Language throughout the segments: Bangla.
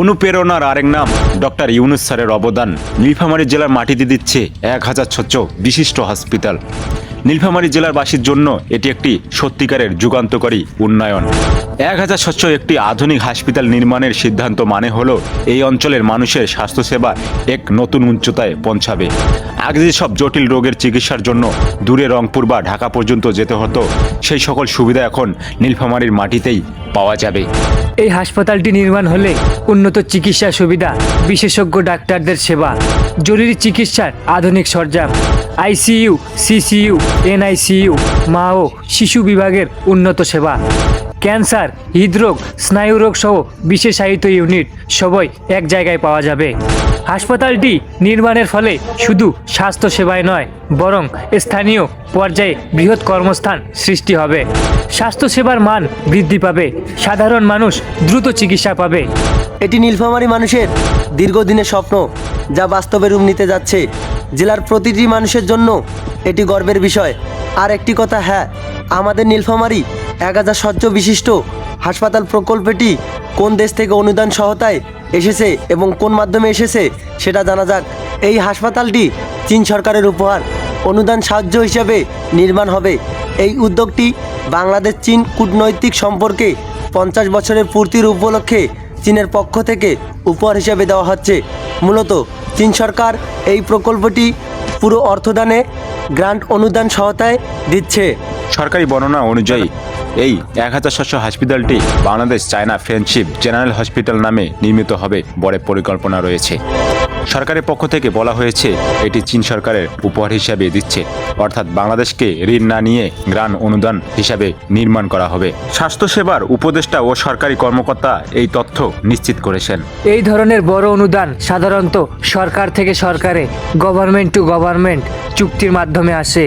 অনুপ্রেরণার আরেক নাম, ডক্টর ইউনুস স্যারের অবদান। নীলফামারী জেলার মাটিতে দিচ্ছে এক হাজার ছচ্ছ বিশিষ্ট হসপিটাল। নীলফামারী জেলার বাসীর জন্য এটি একটি সত্যিকারের যুগান্তকারী উন্নয়ন। এক হাজার স্বচ্ছ একটি আধুনিক হাসপাতাল নির্মাণের সিদ্ধান্ত মানে হল, এই অঞ্চলের মানুষের স্বাস্থ্যসেবা এক নতুন উচ্চতায় পৌঁছাবে। আগে যেসব জটিল রোগের চিকিৎসার জন্য দূরে রংপুর বা ঢাকা পর্যন্ত যেতে হতো। সেই সকল সুবিধা এখন নীলফামারীর মাটিতেই পাওয়া যাবে। এই হাসপাতালটি নির্মাণ হলে উন্নত চিকিৎসা সুবিধা, বিশেষজ্ঞ ডাক্তারদের সেবা, জরুরি চিকিৎসার আধুনিক সরঞ্জাম, আইসিইউ, সিসিইউ, এনআইসিইউ, মা ও শিশু বিভাগের উন্নত সেবা। ক্যান্সার, হৃদরোগ, স্নায়ুরোগ সহ বিশেষায়িত ইউনিট সবই এক জায়গায় পাওয়া যাবে। হাসপাতালটি নির্মাণের ফলে শুধু স্বাস্থ্য সেবায় নয়, বরং স্থানীয় পর্যায়ে বৃহৎ কর্মস্থান সৃষ্টি হবে। স্বাস্থ্যসেবার মান বৃদ্ধি পাবে, সাধারণ মানুষ দ্রুত চিকিৎসা পাবে। এটি নীলফামারী মানুষের দীর্ঘদিনের স্বপ্ন, যা বাস্তবে রূপ নিতে যাচ্ছে। জেলার প্রতিটি মানুষের জন্য এটি গর্বের বিষয়। আর একটি কথা হ্যাঁ আমাদের নীলফামারী এক হাজার সহ্য বিশিষ্ট হাসপাতাল প্রকল্পটি কোন দেশ থেকে অনুদান সহায়তায় এসেছে এবং কোন মাধ্যমে এসেছে সেটা জানা যাক। এই হাসপাতালটি চীন সরকারের উপহার। অনুদান সাহায্য হিসাবে নির্মাণ হবে। এই উদ্যোগটি বাংলাদেশ চীন কূটনৈতিক সম্পর্কে পঞ্চাশ বছরের পূর্তির উপলক্ষে চীনের পক্ষ থেকে উপহার হিসেবে দেওয়া হচ্ছে। মূলত চীন সরকার এই প্রকল্পটি পুরো অর্থদানে গ্রান্ট অনুদান সহায়তায় দিচ্ছে। সরকারি বর্ণনা অনুযায়ী, এই এক হাজার সাতশো হসপিটালটি Bangladesh China friendship general hospital নামে নির্মিত হবে বড় পরিকল্পনা রয়েছে। সরকারের পক্ষ থেকে বলা হয়েছে, এটি চীন সরকারের উপহার হিসাবে দিচ্ছে। অর্থাৎ বাংলাদেশকে ঋণ না নিয়ে গ্রান অনুদান হিসাবে নির্মাণ করা হবে। স্বাস্থ্যসেবার উপদেষ্টা ও সরকারি কর্মকর্তা এই তথ্য নিশ্চিত করেছেন। এই ধরনের বড় অনুদান সাধারণত সরকার থেকে সরকারে গভর্নমেন্ট টু গভর্নমেন্ট চুক্তির মাধ্যমে আসে।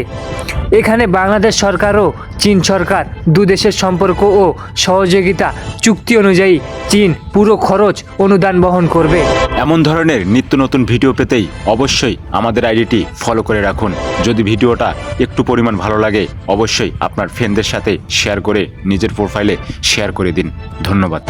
এখানে বাংলাদেশ সরকার ও চীন সরকার দু দেশের সম্পর্ক ও সহযোগিতা চুক্তি অনুযায়ী চীন পুরো খরচ অনুদান বহন করবে। এমন ধরনের নিত্য নতুন ভিডিও পেতেই অবশ্যই আমাদের আইডিটি ফলো করে রাখুন। যদি ভিডিওটা একটু পরিমাণ ভালো লাগে, অবশ্যই আপনার ফ্রেন্ডদের সাথে শেয়ার করে নিজের প্রোফাইলে শেয়ার করে দিন। ধন্যবাদ।